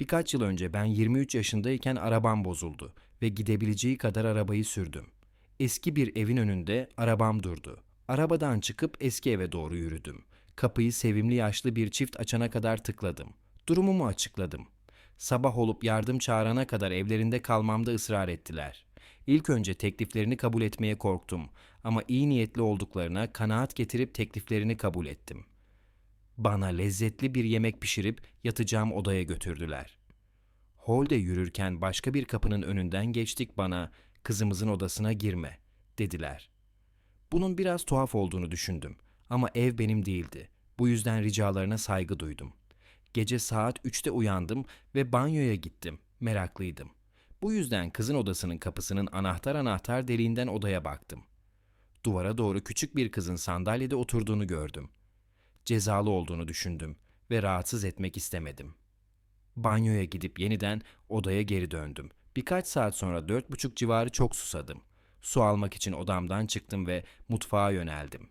Birkaç yıl önce ben 23 yaşındayken arabam bozuldu ve gidebileceği kadar arabayı sürdüm. Eski bir evin önünde arabam durdu. Arabadan çıkıp eski eve doğru yürüdüm. Kapıyı sevimli yaşlı bir çift açana kadar tıkladım. Durumumu açıkladım. Sabah olup yardım çağırana kadar evlerinde kalmamda ısrar ettiler. İlk önce tekliflerini kabul etmeye korktum ama iyi niyetli olduklarına kanaat getirip tekliflerini kabul ettim. Bana lezzetli bir yemek pişirip yatacağım odaya götürdüler. Holde yürürken başka bir kapının önünden geçtik bana kızımızın odasına girme dediler. Bunun biraz tuhaf olduğunu düşündüm ama ev benim değildi. Bu yüzden ricalarına saygı duydum. Gece saat 3'te uyandım ve banyoya gittim. Meraklıydım. Bu yüzden kızın odasının kapısının anahtar anahtar deliğinden odaya baktım. Duvara doğru küçük bir kızın sandalyede oturduğunu gördüm. Cezalı olduğunu düşündüm ve rahatsız etmek istemedim. Banyoya gidip yeniden odaya geri döndüm. Birkaç saat sonra dört buçuk civarı çok susadım. Su almak için odamdan çıktım ve mutfağa yöneldim.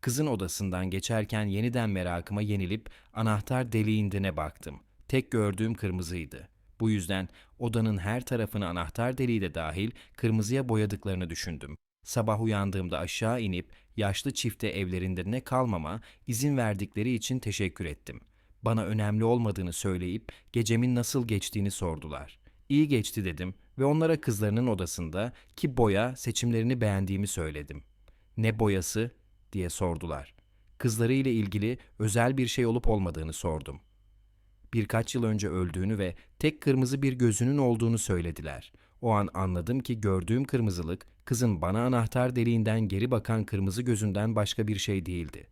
Kızın odasından geçerken yeniden merakıma yenilip anahtar deliğindine baktım. Tek gördüğüm kırmızıydı. Bu yüzden odanın her tarafını anahtar deliği de dahil kırmızıya boyadıklarını düşündüm. Sabah uyandığımda aşağı inip yaşlı çifte evlerinde ne kalmama izin verdikleri için teşekkür ettim. Bana önemli olmadığını söyleyip gecemin nasıl geçtiğini sordular. İyi geçti dedim ve onlara kızlarının odasında ki boya seçimlerini beğendiğimi söyledim. Ne boyası diye sordular. Kızları ile ilgili özel bir şey olup olmadığını sordum. Birkaç yıl önce öldüğünü ve tek kırmızı bir gözünün olduğunu söylediler. O an anladım ki gördüğüm kırmızılık kızın bana anahtar deliğinden geri bakan kırmızı gözünden başka bir şey değildi.